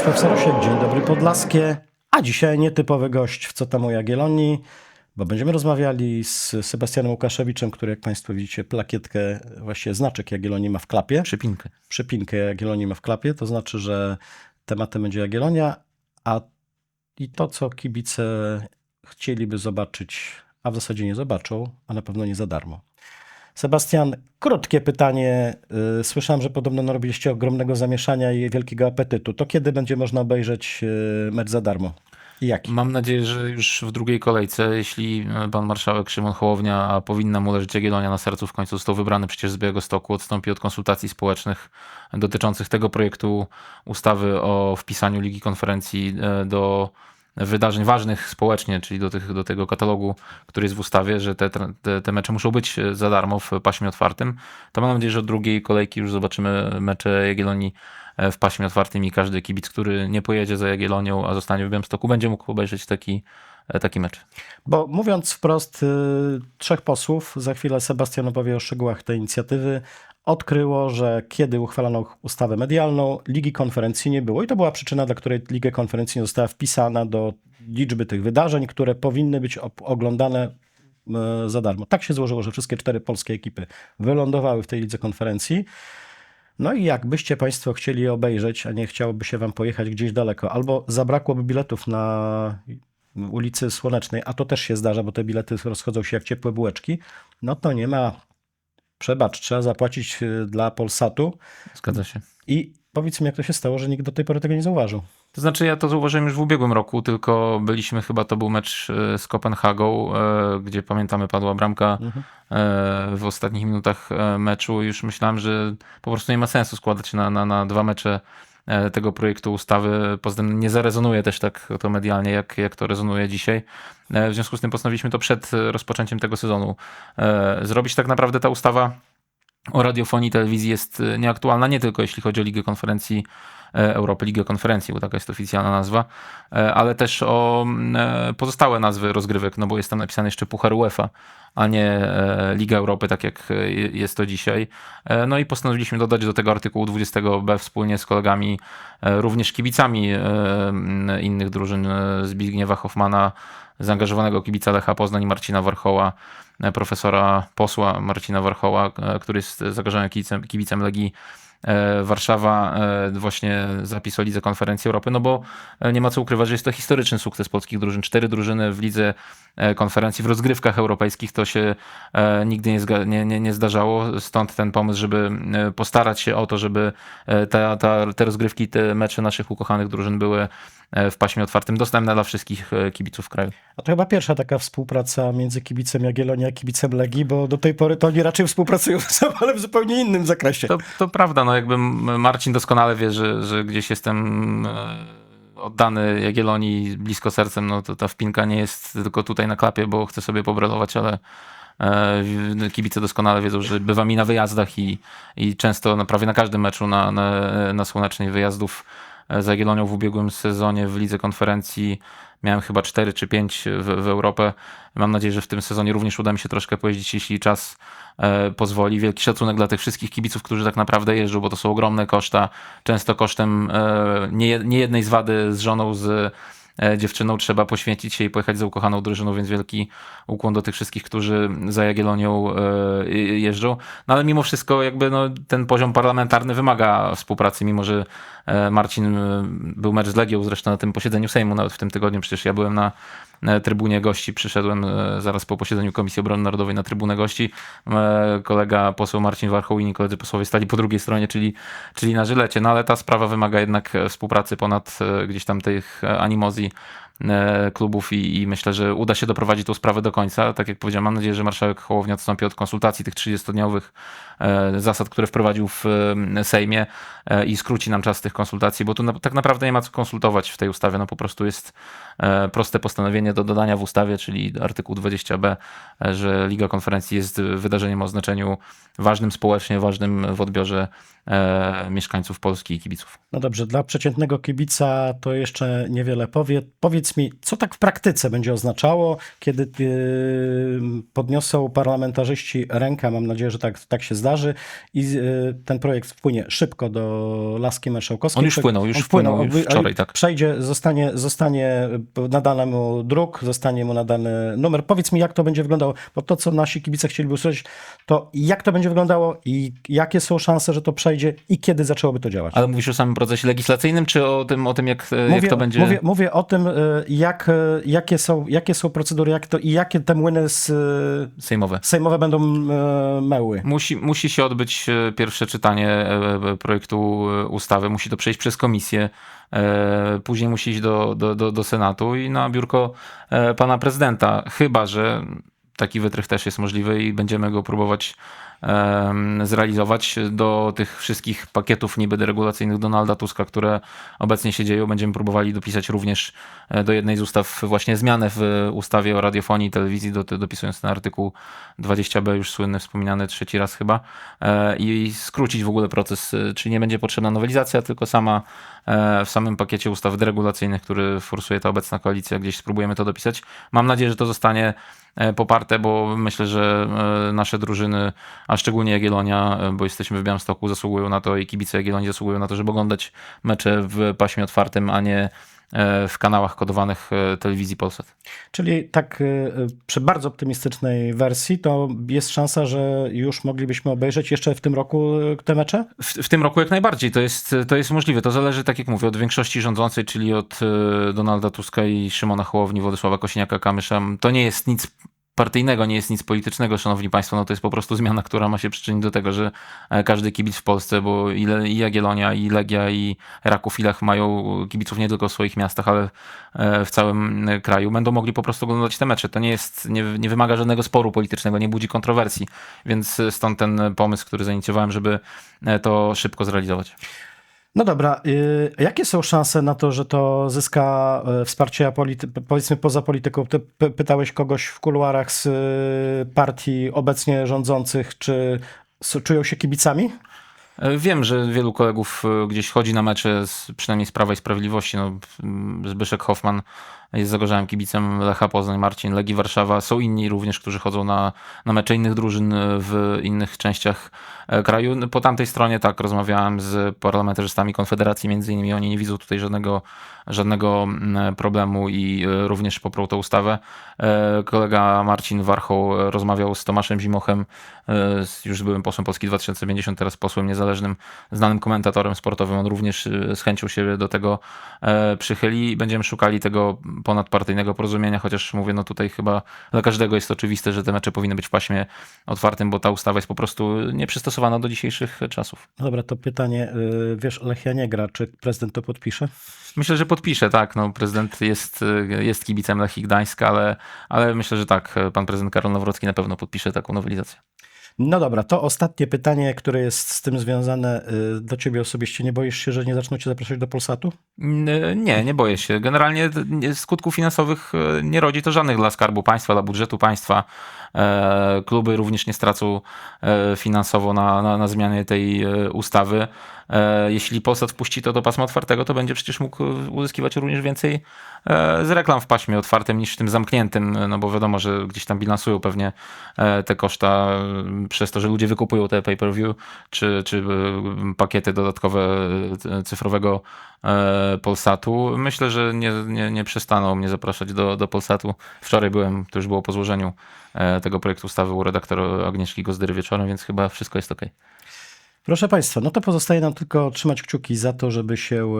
Stanisław Sarosiek, dzień dobry Podlaskie, a dzisiaj nietypowy gość w Co tam u Jagiellonii, bo będziemy rozmawiali z Sebastianem Łukaszewiczem, który jak Państwo widzicie plakietkę, właściwie znaczek Jagiellonii ma w klapie, Przypinkę. przypinkę Jagiellonii ma w klapie, to znaczy, że tematem będzie Jagiellonia, a i to, co kibice chcieliby zobaczyć, a w zasadzie nie zobaczą, a na pewno nie za darmo. Sebastian, krótkie pytanie. Y, Słyszałem, że podobno narobiliście ogromnego zamieszania i wielkiego apetytu. To kiedy będzie można obejrzeć y, mecz za darmo? I jaki? Mam nadzieję, że już w drugiej kolejce, jeśli pan marszałek Szymon Hołownia, a powinna mu leżeć Jagiellonia na sercu, w końcu został wybrany przecież z Białego Stoku, odstąpi od konsultacji społecznych dotyczących tego projektu ustawy o wpisaniu Ligi Konferencji e, do wydarzeń ważnych społecznie, czyli do, tych, do tego katalogu, który jest w ustawie, że te, te, te mecze muszą być za darmo w paśmie otwartym, to mam nadzieję, że od drugiej kolejki już zobaczymy mecze Jagiellonii w paśmie otwartym i każdy kibic, który nie pojedzie za Jagiellonią, a zostanie w Białymstoku, będzie mógł obejrzeć taki, taki mecz. Bo mówiąc wprost, trzech posłów, za chwilę Sebastian opowie o szczegółach tej inicjatywy, odkryło, że kiedy uchwalano ustawę medialną, Ligi Konferencji nie było. I to była przyczyna, dla której Liga Konferencji nie została wpisana do liczby tych wydarzeń, które powinny być oglądane e, za darmo. Tak się złożyło, że wszystkie cztery polskie ekipy wylądowały w tej Lidze Konferencji. No i jakbyście Państwo chcieli obejrzeć, a nie chciałoby się Wam pojechać gdzieś daleko, albo zabrakłoby biletów na ulicy Słonecznej, a to też się zdarza, bo te bilety rozchodzą się jak ciepłe bułeczki, no to nie ma, przebacz, trzeba zapłacić y, dla Polsatu Zgadza się. i powiedz mi, jak to się stało, że nikt do tej pory tego nie zauważył. To znaczy ja to zauważyłem już w ubiegłym roku, tylko byliśmy chyba, to był mecz e, z Kopenhagą, e, gdzie pamiętamy padła bramka Mhm. w ostatnich minutach meczu. Już myślałem, że po prostu nie ma sensu składać na, na, na dwa mecze tego projektu ustawy. Poza tym nie zarezonuje też tak to medialnie, jak, jak to rezonuje dzisiaj. E, W związku z tym postanowiliśmy to przed e, rozpoczęciem tego sezonu e, zrobić. Tak naprawdę ta ustawa o radiofonii i telewizji jest e, nieaktualna nie tylko jeśli chodzi o Ligę Konferencji e, Europy, Ligę Konferencji, bo taka jest oficjalna nazwa, e, ale też o e, pozostałe nazwy rozgrywek, no bo jest tam napisane jeszcze Puchar UEFA, a nie e, Liga Europy, tak jak e, jest to dzisiaj. E, No i postanowiliśmy dodać do tego artykułu 20b wspólnie z kolegami, e, również kibicami e, innych drużyn e, Zbigniewa Hoffmana, zaangażowanego kibica Lecha Poznań Marcina Warchoła, e, profesora posła Marcina Warchoła, e, który jest zaangażowanym kibicem, kibicem Legii e, Warszawa, e, właśnie zapis o Lidze Konferencji Europy, no bo e, nie ma co ukrywać, że jest to historyczny sukces polskich drużyn. Cztery drużyny w Lidze e, Konferencji, w rozgrywkach europejskich to się e, nigdy nie, nie, nie, nie zdarzało, stąd ten pomysł, żeby e, postarać się o to, żeby e, ta, ta, te rozgrywki, te mecze naszych ukochanych drużyn były e, w paśmie otwartym, dostępne dla wszystkich e, kibiców kraju. A to chyba pierwsza taka współpraca między kibicem Jagiellonia a kibicem Legii, bo do tej pory to oni raczej współpracują ze sobą, ale w zupełnie innym zakresie. To, to prawda, no jakby Marcin doskonale wie, że, że gdzieś jestem e, oddany Jagiellonii blisko sercem, no to ta wpinka nie jest tylko tutaj na klapie, bo chcę sobie pobrelować, ale e, kibice doskonale wiedzą, że bywa mi na wyjazdach i, i często na prawie na każdym meczu na, na, na Słonecznej wyjazdów e, za Jagiellonią w ubiegłym sezonie w Lidze Konferencji miałem chyba 4 czy 5 w, w Europę. Mam nadzieję, że w tym sezonie również uda mi się troszkę pojeździć, jeśli czas e, pozwoli. Wielki szacunek dla tych wszystkich kibiców, którzy tak naprawdę jeżdżą, bo to są ogromne koszta, często kosztem e, nie, nie jednej z wady z żoną, z dziewczyną trzeba poświęcić się i pojechać za ukochaną drużyną, więc wielki ukłon do tych wszystkich, którzy za Jagiellonią e, jeżdżą. No ale mimo wszystko jakby no, ten poziom parlamentarny wymaga współpracy, mimo że e, Marcin e, był mecz z Legią, zresztą na tym posiedzeniu Sejmu nawet w tym tygodniu, przecież ja byłem na e, trybunie gości, przyszedłem e, zaraz po posiedzeniu Komisji Obrony Narodowej na trybunę gości. E, Kolega poseł Marcin Warchoł i koledzy posłowie stali po drugiej stronie, czyli, czyli na Żylecie. No ale ta sprawa wymaga jednak e, współpracy ponad e, gdzieś tam tych e, animozji quasi klubów i, i myślę, że uda się doprowadzić tą sprawę do końca. Tak jak powiedziałem, mam nadzieję, że marszałek Hołownia odstąpi od konsultacji tych 30-dniowych e, zasad, które wprowadził w e, Sejmie e, i skróci nam czas tych konsultacji, bo tu na, tak naprawdę nie ma co konsultować w tej ustawie, no po prostu jest e, proste postanowienie do dodania w ustawie, czyli artykuł 20b, e, że Liga Konferencji jest wydarzeniem o znaczeniu ważnym społecznie, ważnym w odbiorze e, mieszkańców Polski i kibiców. No dobrze, dla przeciętnego kibica to jeszcze niewiele powie. Powiedz powiedz mi, co tak w praktyce będzie oznaczało, kiedy y, podniosą parlamentarzyści rękę, mam nadzieję, że tak, tak się zdarzy i y, ten projekt wpłynie szybko do laski marszałkowskiej. On już wpłynął, już wpłynął, już wy- wczoraj, tak. Przejdzie, zostanie, zostanie nadany mu druk, zostanie mu nadany numer. Powiedz mi, jak to będzie wyglądało, bo to, co nasi kibice chcieliby usłyszeć, to jak to będzie wyglądało i jakie są szanse, że to przejdzie i kiedy zaczęłoby to działać? Ale mówisz o samym procesie legislacyjnym, czy o tym, o tym jak, jak Mówię, to będzie? mówię, mówię o tym, jak, y, jakie, są, jakie są procedury, jak to, i jakie te młyny z, y, Sejmowe. sejmowe będą y, meły. Musi, musi się odbyć e, pierwsze czytanie e, e, projektu e, ustawy, musi to przejść przez komisję, e, później musi iść do, do, do, do Senatu i na biurko e, pana prezydenta. Chyba, że taki wytrych też jest możliwy i będziemy go próbować zrealizować do tych wszystkich pakietów niby deregulacyjnych Donalda Tuska, które obecnie się dzieją. Będziemy próbowali dopisać również e, do jednej z ustaw właśnie zmianę w ustawie o radiofonii i telewizji, do, dopisując ten artykuł 20b, już słynny, wspominany trzeci raz chyba, e, i skrócić w ogóle proces, e, czyli nie będzie potrzebna nowelizacja, tylko sama w samym pakiecie ustaw deregulacyjnych, który forsuje ta obecna koalicja, gdzieś spróbujemy to dopisać. Mam nadzieję, że to zostanie poparte, bo myślę, że e, nasze drużyny, a szczególnie Jagiellonia, e, bo jesteśmy w Białymstoku, zasługują na to i kibice Jagiellonii zasługują na to, żeby oglądać mecze w paśmie otwartym, a nie e, w kanałach kodowanych e, telewizji Polsat. Czyli tak y, przy bardzo optymistycznej wersji, to jest szansa, że już moglibyśmy obejrzeć jeszcze w tym roku te mecze? W, w tym roku jak najbardziej to jest, to jest możliwe. To zależy, tak jak mówię, od większości rządzącej, czyli od e, Donalda Tuska i Szymona Hołowni, Władysława Kosiniaka-Kamysza. To nie jest nic partyjnego, nie jest nic politycznego, szanowni państwo, no to jest po prostu zmiana, która ma się przyczynić do tego, że e, każdy kibic w Polsce, bo i, i Jagiellonia, i Legia, i Raków Ilech mają kibiców nie tylko w swoich miastach, ale e, w całym e, kraju, będą mogli po prostu oglądać te mecze. To nie jest, nie, nie wymaga żadnego sporu politycznego, nie budzi kontrowersji, więc stąd ten pomysł, który zainicjowałem, żeby to szybko zrealizować. No dobra, y, jakie są szanse na to, że to zyska y, wsparcie powiedzmy poza polityką? Ty pytałeś kogoś w kuluarach z y, partii obecnie rządzących, czy czują się kibicami? E, Wiem, że wielu kolegów e, gdzieś chodzi na mecze, z, przynajmniej z Prawa i Sprawiedliwości. No, m, Zbyszek Hoffman jest zagorzałym kibicem Lecha Poznań, Marcin Legii Warszawa. Są inni również, którzy chodzą na, na mecze innych drużyn e, w innych częściach e, kraju. No, Po tamtej stronie tak, rozmawiałem z parlamentarzystami Konfederacji, między innymi oni nie widzą tutaj żadnego, żadnego mm, problemu i e, również poprą tę ustawę. E, Kolega Marcin Warchoł e, rozmawiał z Tomaszem Zimochem, e, już byłym posłem Polski 2050, teraz posłem niezależnym, znanym komentatorem sportowym. On również e, z chęcią się do tego e, przychyli będziemy szukali tego ponadpartyjnego porozumienia, chociaż mówię, no tutaj chyba dla każdego jest oczywiste, że te mecze powinny być w paśmie otwartym, bo ta ustawa jest po prostu nieprzystosowana do dzisiejszych czasów. Dobra, to pytanie, y, wiesz, Lechia nie gra, czy prezydent to podpisze? Myślę, że podpisze, tak. No, prezydent jest, jest kibicem Lechii Gdańska, ale, ale myślę, że tak. Pan prezydent Karol Nawrocki na pewno podpisze taką nowelizację. No dobra, to ostatnie pytanie, które jest z tym związane y, do ciebie osobiście. Nie boisz się, że nie zaczną cię zapraszać do Polsatu? N- Nie, nie boję się. Generalnie skutków finansowych e, nie rodzi to żadnych dla Skarbu Państwa, dla budżetu państwa. E, Kluby również nie stracą e, finansowo na, na, na zmianie tej e, ustawy. Jeśli Polsat wpuści to do pasma otwartego, to będzie przecież mógł uzyskiwać również więcej z reklam w paśmie otwartym niż w tym zamkniętym, no bo wiadomo, że gdzieś tam bilansują pewnie te koszta przez to, że ludzie wykupują te pay-per-view czy, czy e, pakiety dodatkowe e, cyfrowego e, Polsatu. Myślę, że nie, nie, nie przestaną mnie zapraszać do, do Polsatu. Wczoraj byłem, to już było po złożeniu tego projektu ustawy u redaktora Agnieszki Gozdyry wieczorem, więc chyba wszystko jest ok. Proszę Państwa, no to pozostaje nam tylko trzymać kciuki za to, żeby się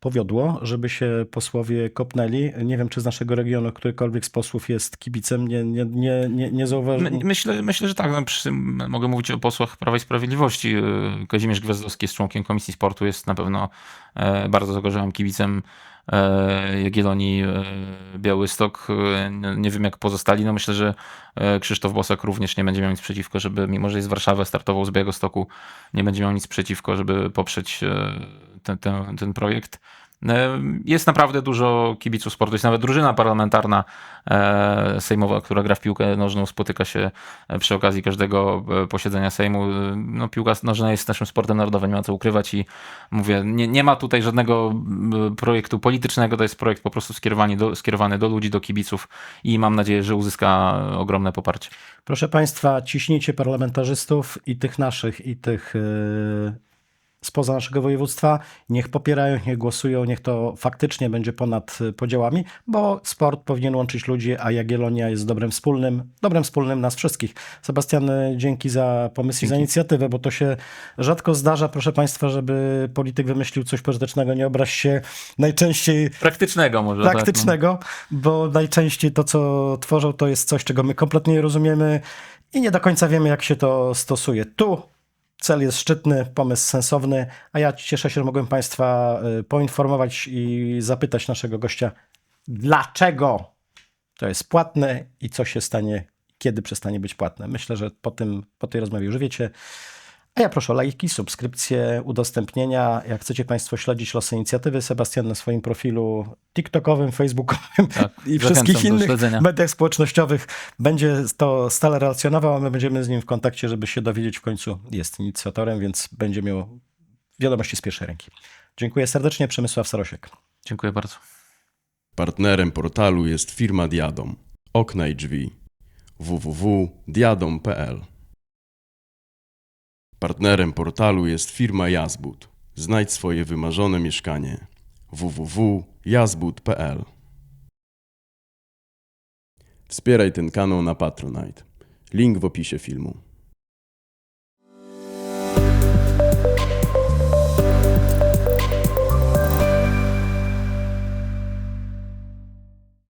powiodło, żeby się posłowie kopnęli. Nie wiem, czy z naszego regionu którykolwiek z posłów jest kibicem, nie, nie, nie, nie, nie My, zauważyłem. myślę, myślę, że tak. No, mogę mówić o posłach Prawa i Sprawiedliwości. E, Kazimierz Gwiazdowski jest członkiem Komisji Sportu, jest na pewno e, bardzo zagorzałym kibicem e, Jagiellonii e, Białystok. E, nie- wiem jak pozostali. No myślę, że Krzysztof Bosak również nie będzie miał nic przeciwko, żeby mimo, że jest z Warszawy, startował z Białegostoku, nie będzie miał nic przeciwko, żeby poprzeć ten, ten, ten projekt. E, Jest naprawdę dużo kibiców sportu, jest nawet drużyna parlamentarna e, sejmowa, która gra w piłkę nożną, spotyka się e, przy okazji każdego posiedzenia Sejmu. No, piłka nożna jest naszym sportem narodowym, nie ma co ukrywać i mówię, nie, nie ma tutaj żadnego projektu politycznego, to jest projekt po prostu skierowany do, skierowany do ludzi, do kibiców i mam nadzieję, że uzyska ogromne poparcie. Proszę Państwa, ciśnijcie parlamentarzystów i tych naszych, i tych spoza naszego województwa. Niech popierają, niech głosują, niech to faktycznie będzie ponad y, podziałami, bo sport powinien łączyć ludzi, a Jagiellonia jest dobrem wspólnym, dobrem wspólnym nas wszystkich. Sebastian, y, dzięki za pomysł i za inicjatywę, bo to się rzadko zdarza, proszę Państwa, żeby polityk wymyślił coś pożytecznego. Nie obraź się najczęściej Praktycznego może. tak, no. praktycznego, bo najczęściej to, co tworzą, to jest coś, czego my kompletnie nie rozumiemy i nie do końca wiemy, jak się to stosuje. Tu cel jest szczytny, pomysł sensowny, a ja cieszę się, że mogłem Państwa y, poinformować i zapytać naszego gościa, dlaczego to jest płatne i co się stanie, kiedy przestanie być płatne. Myślę, że po, tym, po tej rozmowie już wiecie. A ja proszę o lajki, subskrypcje, udostępnienia. Jak chcecie Państwo śledzić losy inicjatywy, Sebastian na swoim profilu TikTokowym, Facebookowym Tak, i wszystkich innych mediach społecznościowych będzie to stale relacjonował, a my będziemy z nim w kontakcie, żeby się dowiedzieć w końcu. Jest inicjatorem, więc będzie miał wiadomości z pierwszej ręki. Dziękuję serdecznie, Przemysław Sarosiek. Dziękuję bardzo. Partnerem portalu jest firma Diadom. Okna i drzwi. www.diadom.pl Partnerem portalu jest firma Jazbud. Znajdź swoje wymarzone mieszkanie. www.jazbud.pl Wspieraj ten kanał na Patronite. Link w opisie filmu.